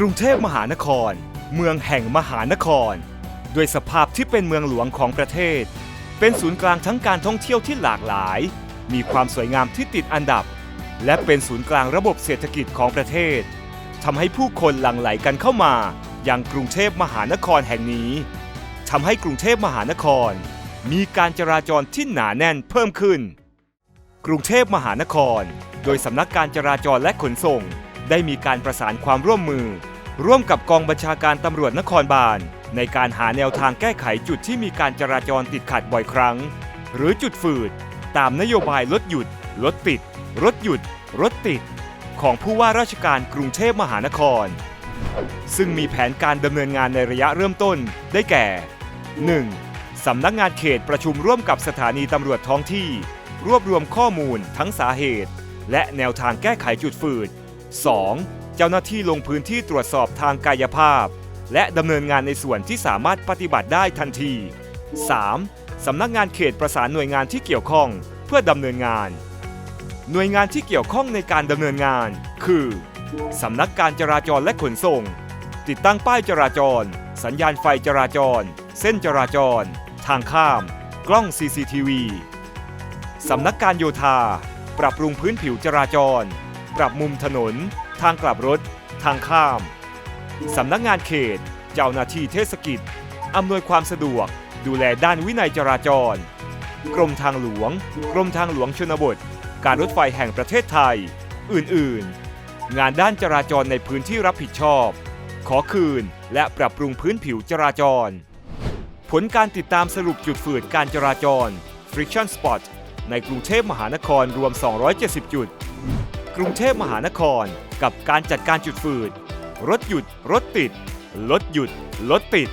กรุงเทพมหานคร เมืองแห่งมหานคร ด้วยสภาพที่เป็นเมืองหลวงของประเทศ เป็นศูนย์กลางทั้งการท่องเที่ยวที่หลากหลาย มีความสวยงามที่ติดอันดับ และเป็นศูนย์กลางระบบเศรษฐกิจของประเทศทำให้ผู้คนหลั่งไหลกันเข้ามายังกรุงเทพมหานครแห่งนี้ทำให้กรุงเทพมหานคร มีการจราจรที่หนาแน่นเพิ่มขึ้น กรุงเทพมหานคร โดยสำนักการจราจรและขนส่ง ได้มีการประสานความร่วมมือ ร่วมกับกองบัญชาการตำรวจนครบาล ในการหาแนวทางแก้ไขจุดที่มีการจราจรติดขัดบ่อยครั้ง หรือจุดฝืด ตามนโยบายรถหยุดรถติด รถหยุด รถติด ของผู้ว่าราชการกรุงเทพมหานคร ซึ่งมีแผนการดำเนินงานในระยะเริ่มต้นได้แก่ 1. สำนักงานเขตประชุมร่วมกับสถานีตำรวจท้องที่ รวบรวมข้อมูลทั้งสาเหตุ และแนวทางแก้ไขจุดฝืด 2. เจ้าหน้าที่ลงพื้นที่ตรวจสอบทางกายภาพ และดำเนินงานในส่วนที่สามารถปฏิบัติได้ทันที 3. สำนักงานเขตประสานหน่วยงานที่เกี่ยวข้องเพื่อดำเนินงาน หน่วยงานที่เกี่ยวข้องในการดำเนินงาน คือสำนักการจราจรและขนส่ง ติดตั้งป้ายจราจร สัญญาณไฟจราจร เส้นจราจร ทางข้าม กล้อง CCTV สำนักการโยธา ปรับปรุงพื้นผิวจราจร ปรับมุมถนน ทางกลับรถ ทางข้าม สำนักงานเขต เจ้าหน้าที่เทศกิจ อำนวยความสะดวก ดูแลด้านวินัยจราจร กรมทางหลวง กรมทางหลวงชนบท การรถไฟแห่งประเทศไทย อื่น ๆ งานด้านจราจรในพื้นที่รับผิดชอบ ขอคืนและปรับปรุงพื้นผิวจราจร ผลการติดตามสรุปจุดฝืดการจราจร Friction Spot ในกรุงเทพมหานครรวม 270 จุด กรุงเทพมหานคร กับการจัดการจุดฝืดรถหยุด รถติด รถหยุด รถติด